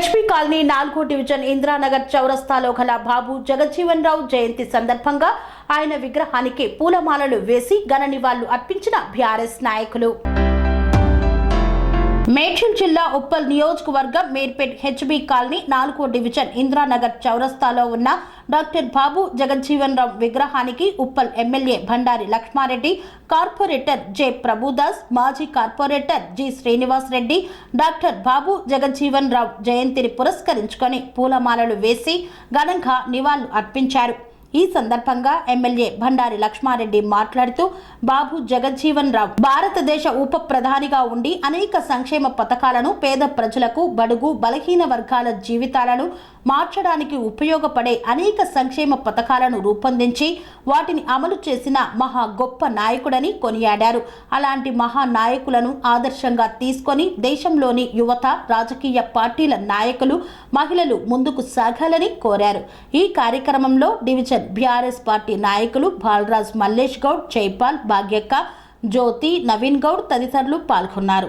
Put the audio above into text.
HP colony నాలుగో division Indiranagar చౌరస్తాలో గల బాబు జగజ్జీవన్ రావు జయంతి సందర్భంగా ఆయన విగ్రహానికి పూలమాలలు వేసి ఘన నివాళులు అర్పించిన బీఆర్ఎస్ నాయకులు. మేడ్చల్ జిల్లా ఉప్పల్ నియోజకవర్గం మేర్పేట్ హెచ్బి కాలనీ నాలుగో డివిజన్ ఇందిరానగర్ చౌరస్తాలో ఉన్న డాక్టర్ బాబు జగజ్జీవన్ రావు విగ్రహానికి Uppal MLA Bhandari Lakshma Reddy corporator J Prabhudas మాజీ corporator G Srinivas Reddy doctor Babu Jagjivan Rao జయంతిని పురస్కరించుకొని పూలమాలలు వేసి ఘనంగా నివాళులు అర్పించారు. ఈ సందర్భంగా ఎమ్మెల్యే భండారి లక్ష్మారెడ్డి మాట్లాడుతూ బాబు జగజ్జీవన్ రావు భారతదేశ ఉప ప్రధానిగా ఉండి అనేక సంక్షేమ పథకాలను పేద ప్రజలకు బడుగు బలహీన వర్గాల జీవితాలను మార్చడానికి ఉపయోగపడే అనేక సంక్షేమ పథకాలను రూపొందించి వాటిని అమలు చేసిన మహా గొప్ప నాయకుడని కొనియాడారు. అలాంటి మహా నాయకులను ఆదర్శంగా తీసుకొని దేశంలోని యువత రాజకీయ పార్టీల నాయకులు మహిళలు ముందుకు సాగాలని కోరారు. ఈ కార్యక్రమంలో డివిజన్ బీఆర్ఎస్ పార్టీ నాయకులు బాలరాజ్ మల్లేష్ గౌడ్ జైపాల్ భాగ్యక్క జ్యోతి నవీన్ గౌడ్ తదితరులు పాల్గొన్నారు.